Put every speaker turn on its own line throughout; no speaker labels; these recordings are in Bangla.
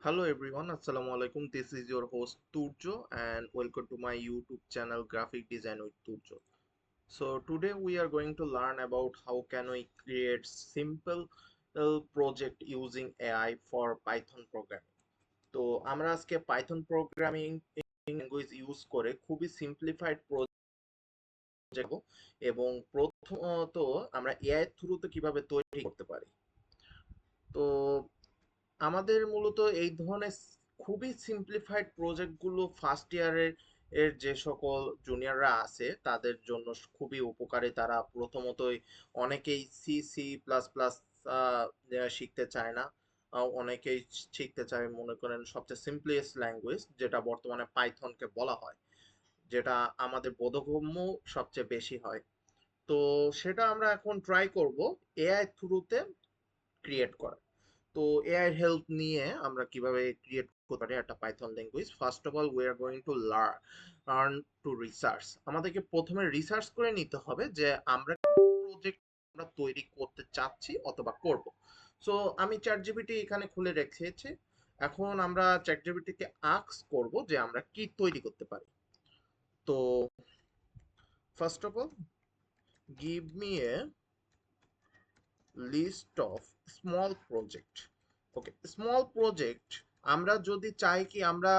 Hello everyone, Assalamu alaikum. This is your host Turjo and welcome to my YouTube channel Graphic Design with Turjo. So today we are going to learn about how can we create simple uh, project using AI for Python programming. তো আমরা আজকে পাইথন প্রোগ্রামিং ল্যাঙ্গুয়েজ ইউজ করে খুবই সিম্পলিফাইড প্রজেক্ট এবং প্রথমত আমরা এআই থ্রুতে কীভাবে তৈরি করতে পারি তো আমাদের মূলত এই ধরনের খুবই সিম্পলিফাইড প্রজেক্টগুলো ফার্স্ট ইয়ারের এর যে সকল জুনিয়ররা আছে, তাদের জন্য খুবই উপকারী তারা প্রথমতই অনেকেই সি সি প্লাস প্লাস শিখতে চায় না। অনেকেই শিখতে চায় মনে করেন সবচেয়ে সিম্পলেস্ট ল্যাঙ্গুয়েজ যেটা বর্তমানে পাইথনকে বলা হয়, যেটা আমাদের বোধগম্য সবচেয়ে বেশি হয়। তো সেটা আমরা এখন ট্রাই করব এআই থ্রুতে ক্রিয়েট করা তো এআই হেল্প নিয়ে আমরা কীভাবে ক্রিয়েট করতে পারি একটা Python language first of all we are going to learn to research আমাদেরকে প্রথমে রিসার্চ করে নিতে হবে যে আমরা প্রজেক্ট আমরা তৈরি করতে চাচ্ছি অথবা করব। সো আমি চ্যাট জিপিটি এখানে খুলে রেখেছি। এখন আমরা চ্যাট জিপিটিকে আক্স করব যে আমরা কি তৈরি করতে পারি। তো first of all give me a list of small project okay small project আমরা যদি চাই কি আমরা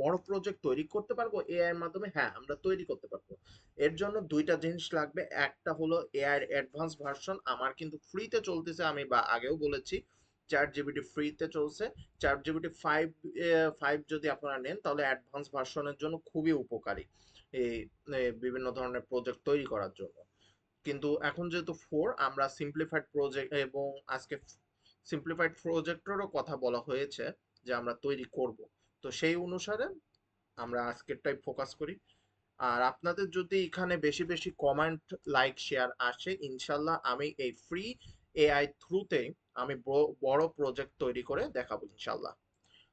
বড় প্রজেক্ট তৈরি করতে পারব? এআই এর মাধ্যমে? হ্যাঁ আমরা তৈরি করতে পারব। এর জন্য দুইটা জিনিস লাগবে। একটা হলো এআই এর অ্যাডভান্স ভার্সন আমার কিন্তু ফ্রিতে চলতেছে, আমি বা আগেও বলেছি চ্যাট জিবিটি ফ্রিতে চলছে। চ্যাট জিবিটি ফাইভ ফাইভ যদি আপনারা নেন, তাহলে অ্যাডভান্স ভার্সনের জন্য খুবই উপকারী এই বিভিন্ন ধরনের প্রজেক্ট তৈরি করার জন্য। কিন্তু এখন যেহেতু ফোর আমরা সিম্পলিফাইড প্রজেক্ট এবং আজকে সিম্পলিফাইড প্রজেক্টেরও কথা বলা হয়েছে যে আমরা তৈরি করব। তো সেই অনুসারে আমরা আজকেরটাই ফোকাস করি। আর আপনাদের যদি এখানে বেশি বেশি কমেন্ট লাইক শেয়ার আসে, ইনশাল্লাহ আমি এই ফ্রি এআই থ্রুতে আমি বড় প্রজেক্ট তৈরি করে দেখাবো ইনশাল্লাহ।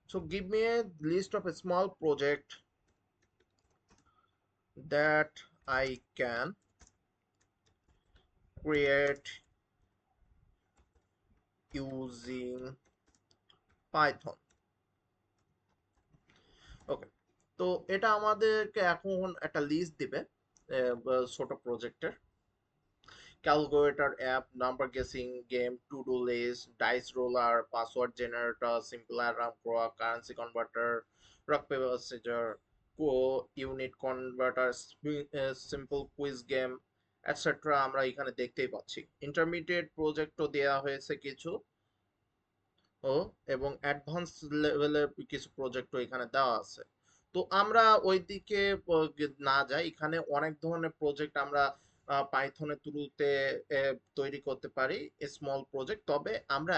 So give me a list of a small project that I can create using Python. Okay তো এটা আমাদেরকে এখন একটা লিস্ট দিবে ছোট প্রজেক্টের calculator app number guessing game to do list dice roller password generator simple alarm clock currency converter rock paper scissor unit converter simple quiz game etcetera আমরা এখানে দেখতেই পাচ্ছি। ইন্টারমিডিয়েট প্রজেক্টও দেওয়া হয়েছে কিছু। ও, এবং অ্যাডভান্স লেভেলের কিছু প্রজেক্টও এখানে দেওয়া আছে। তো আমরা ওই দিকে না যাই। এখানে অনেক ধরনের প্রজেক্ট আমরা পাইথনের থ্রুতে তৈরি করতে পারি স্মল প্রজেক্ট তবে আমরা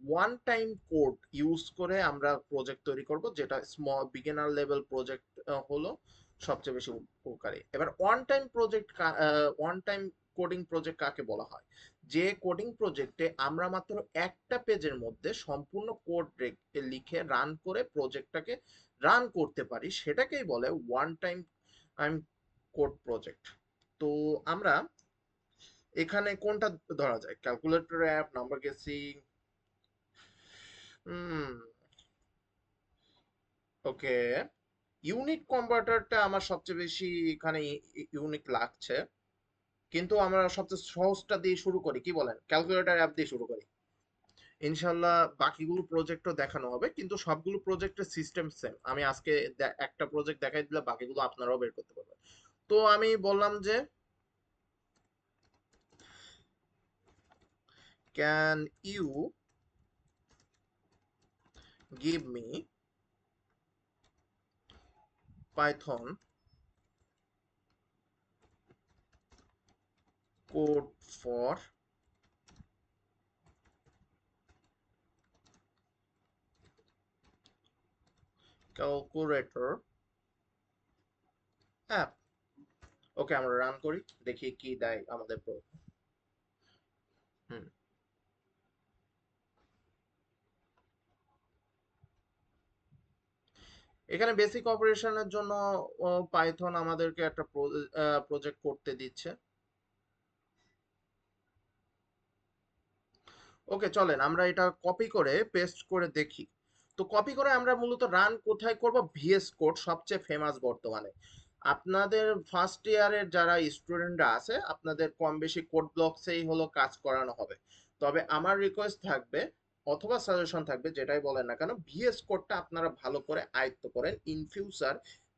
ওয়ান টাইম কোড ইউজ করে আমরা প্রজেক্ট তৈরি করব, যেটা স্মল বিগিনার লেভেল প্রজেক্ট হলো। সবচেয়ে বেশি উপকারী। এবার one time project one time coding project কাকে বলা হয়? যে কোডিং প্রজেক্টে আমরা মাত্র একটা পেজের মধ্যে সম্পূর্ণ কোড লিখে রান করে প্রজেক্টটাকে রান করতে পারি, সেটাকেই বলে one time time code project তো আমরা এখানে কোনটা ধরা যায়? Calculator app number guessing okay unit কনভার্টারটা আমার সবচেয়ে বেশি এখানে ইউনিক লাগছে। কিন্তু আমরা সবচেয়ে সহজটা দিয়ে শুরু করি, কি বলেন? ক্যালকুলেটর অ্যাপ দিয়ে শুরু করি। ইনশাল্লাহ বাকিগুলো প্রজেক্টও দেখানো হবে, কিন্তু সবগুলো প্রজেক্টের সিস্টেম সেম আমি আজকে একটা প্রজেক্ট দেখাই দিলে বাকিগুলো আপনারাও বের করতে পারবেন। তো আমি বললাম যে can you give me Python code for calculator app. Okay, আমরা রান করি, দেখি কি দেয় আমাদের pro- হুম। এখানে বেসিক অপারেশনের জন্য পাইথন আমাদেরকে একটা প্রজেক্ট করতে দিচ্ছে। ওকে চলেন আমরা এটা কপি করে পেস্ট করে দেখি। তো কপি করে আমরা মূলত রান কোথায় করব? ভিএস কোড সবচেয়ে ফেমাস বর্তমানে। আপনাদের ফার্স্ট ইয়ারের যারা স্টুডেন্টরা আছে, আপনাদের কম বেশি কোড ব্লকসেই হলো কাজ করানো হবে। তবে আমার রিকোয়েস্ট থাকবে অথবা সাজেশন থাকবে, যেটাই বলেন না কেন ভিএস কোডটা আপনারা ভালো করে আয়ত্ত করেন। ইন ফিউচার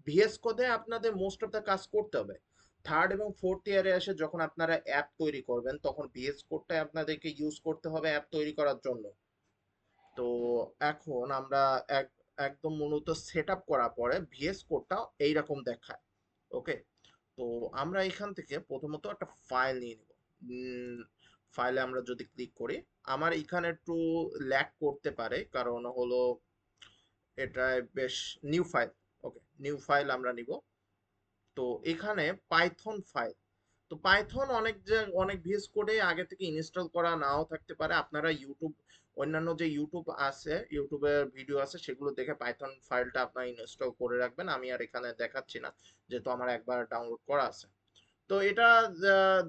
ভিএস কোডে আপনাদের মোস্ট অফ দ্য কাজ করতে হবে। থার্ড এবং ফোর্থ ইয়ারে এসে যখন আপনারা অ্যাপ তৈরি করবেন, তখন ভিএস কোডটাই আপনাদেরকে ইউজ করতে হবে অ্যাপ তৈরি করার জন্য। তো এখন আমরা এক, একদম মূলত সেট আপ করার পরে ভিএস কোডটা এইরকম দেখায়। ওকে তো আমরা এখান থেকে প্রথমত একটা ফাইল নিয়ে নিব। ফাইলে আমরা যদি ক্লিক করি, আমার এখানে একটু ল্যাক করতে পারে, কারণ হলো এটা বেশ new file okay new file আমরা নিব। তো এখানে পাইথন ফাইল তো পাইথন অনেক যে, অনেক ভিএস কোডে আগে থেকে ইনস্টল করা নাও থাকতে পারে। আপনারা ইউটিউব অন্যান্য যে ইউটিউব আছে ইউটিউবের ভিডিও আছে, সেগুলো দেখে পাইথন ফাইলটা আপনারা ইনস্টল করে রাখবেন। আমি আর এখানে দেখাচ্ছি না, যেহেতু আমার একবার ডাউনলোড করা আছে। তো এটা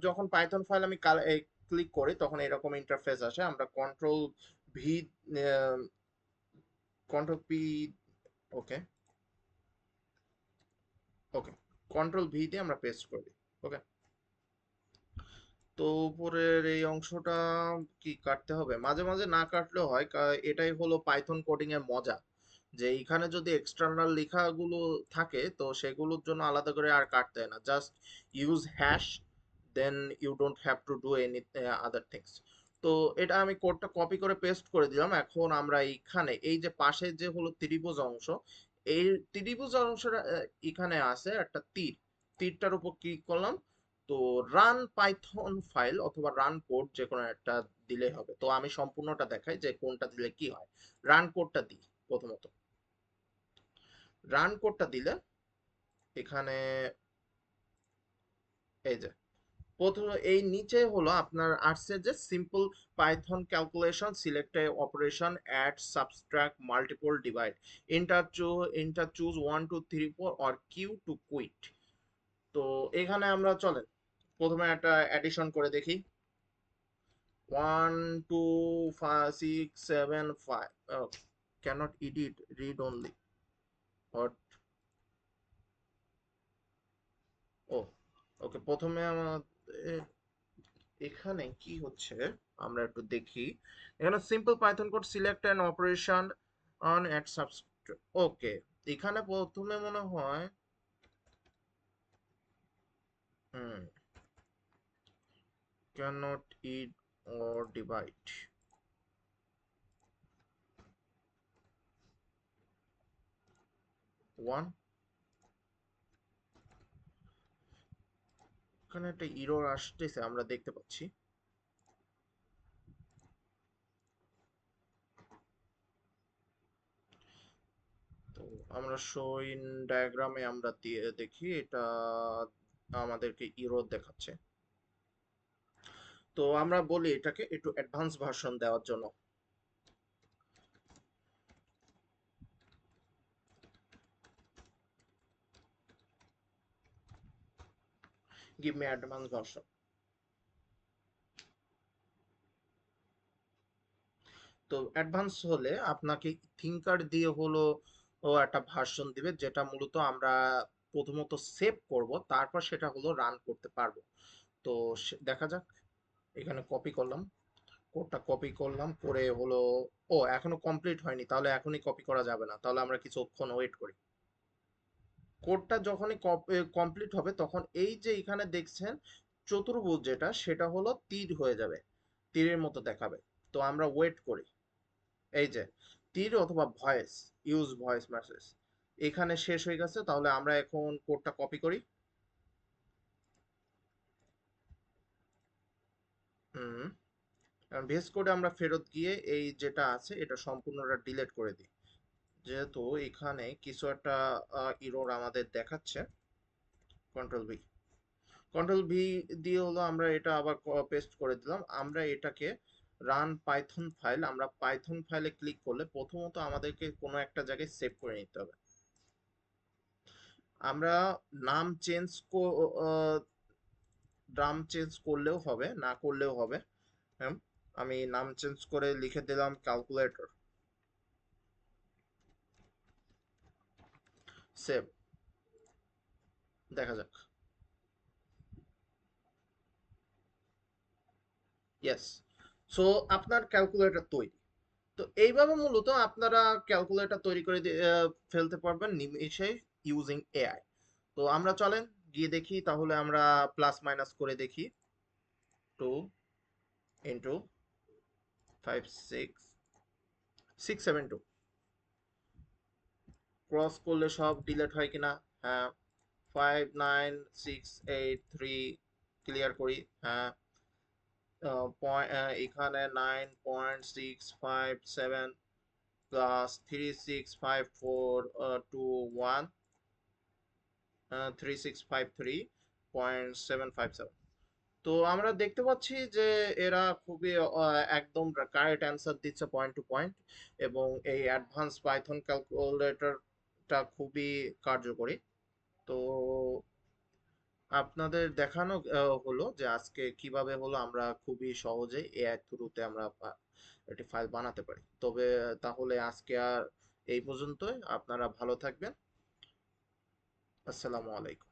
যখন পাইথন ফাইল আমি ক্লিক করি তখন এরকম ইন্টারফেস আসে। আমরা control V control P okay okay control V দিয়ে আমরা পেস্ট করি ওকে তো উপরের এই অংশটা কি কাটতে হবে? মাঝে মাঝে না কাটলেও হয় এটাই হলো পাইথন কোডিং এর মজা। যে এখানে যদি এক্সটার্নাল লেখাগুলো থাকে, তো সেগুলোর জন্য আলাদা করে আর কাটতে হয় না। Just use hash then you don't have to do any other things তো এটা আমি কোডটা কপি করে পেস্ট করে দিলাম। এখন আমরা এইখানে, এই যে পাশে যে হলো ত্রিভুজ অংশ, এই ত্রিভুজ অংশটা এখানে আছে একটা তীর। তীরটার উপর ক্লিক করলাম। তো রান পাইথন ফাইল অথবা রান কোড যে কোনো একটা দিলে হবে। তো আমি সম্পূর্ণটা দেখাই যে কোনটা দিলে কি হয়। রান কোডটা দিই প্রথমত। রান কোডটা দিলে এখানে, এই যে প্রথমে এই নিচে হলো আপনার আসছে যে simple Python calculation select operation add subtract multiple divide enter choose enter choose one two three four or Q to quit তো এখানে আমরা চলেন। প্রথমে একটা অ্যাডিশন করে দেখি। One two five six seven five can't edit read only hot ও ওকে প্রথমে আমাদের এখানে কি হচ্ছে? আমরা একটু দেখি। এখানে simple Python code select and operation on at subscribe okay এখানে প্রথমে মনে হয়, হুম, cannot eat or divide. One এখানে একটা ইরোর আসতেছে, আমরা দেখতে পাচ্ছি। তো আমরা শোইন ডায়াগ্রামে আমরা দিয়ে দেখি, এটা আমাদেরকে ইরোর দেখাচ্ছে। তো আমরা বলি এটাকে একটু অ্যাডভান্স ভার্সন দেওয়ার জন্য। Give me advanced version তো অ্যাডভান্স হলে আপনাকে থিঙ্কার দিয়ে হলো একটা ভার্সন দিবে, যেটা মূলত আমরা প্রথমত সেভ করব, তারপর সেটা হলো রান করতে পারব। তো দেখা যাক, এখানে কপি করলাম। কোডটা কপি করলাম, করে হলো, ও এখনও কমপ্লিট হয়নি, তাহলে এখনই কপি করা যাবে না, তাহলে আমরা কিছুক্ষণ ওয়েট করি। কোডটা যখনই কমপ্লিট হবে, তখন এই যে এখানে দেখছেন চতুর্ভুজ যেটা, সেটা হলো তীর হয়ে যাবে। তীরের মতো দেখাবে। তো আমরা ওয়েট করি। এই যে, তীর অথবা ভয়েস ইউজ ভয়েস মেসেজ এখানে শেষ হয়ে গেছে, তাহলে আমরা এখন কোডটা কপি করি। হুম ভেস কোডে আমরা ফেরত গিয়ে এই যেটা আছে, এটা সম্পূর্ণটা ডিলিট করে দিই। যেহেতু এখানে কিছু একটা ইরোর আমাদের দেখাচ্ছে। কন্ট্রোল ভি কন্ট্রোল ভি দিয়ে হলো আমরা এটা আবার পেস্ট করে দিলাম। আমরা এটাকে রান পাইথন ফাইল আমরা পাইথন ফাইলে ক্লিক করলে প্রথমত আমাদেরকে কোনো একটা জায়গায় সেভ করে নিতে হবে। আমরা নাম চেঞ্জ নাম চেঞ্জ করলেও হবে, না করলেও হবে। হ্যাঁ আমি নাম চেঞ্জ করে লিখে দিলাম ক্যালকুলেটর সেভ। দেখা যাক। ইয়েস সো আপনার ক্যালকুলেটর তৈরি। তো এইভাবে মূলত আপনারা ক্যালকুলেটর তৈরি করে ফেলতে পারবেন নিমেষে ইউজিং এআই তো আমরা চলেন, গিয়ে দেখি, তাহলে আমরা প্লাস মাইনাস করে দেখি। Two into five six six seven two cross করলে সব ডিলেট হয় কিনা? হ্যাঁ five nine six eight three clear করি। হ্যাঁ এখানে nine point six five seven plus three six five four two one three six five three point seven five seven তো আমরা দেখতে পাচ্ছি যে এরা খুবই একদম কারেক্ট অ্যান্সার দিচ্ছে পয়েন্ট টু পয়েন্ট এবং এই অ্যাডভান্স পাইথন ক্যালকুলেটরটা খুবই কার্যকরী। তো আপনাদের দেখানো হলো যে আজকে কীভাবে হলো আমরা খুবই সহজে এআই থ্রুতে আমরা একটি ফাইল বানাতে পারি। তবে তাহলে আজকে আর এই পর্যন্তই। আপনারা ভালো থাকবেন। আসসালামু আলাইকুম।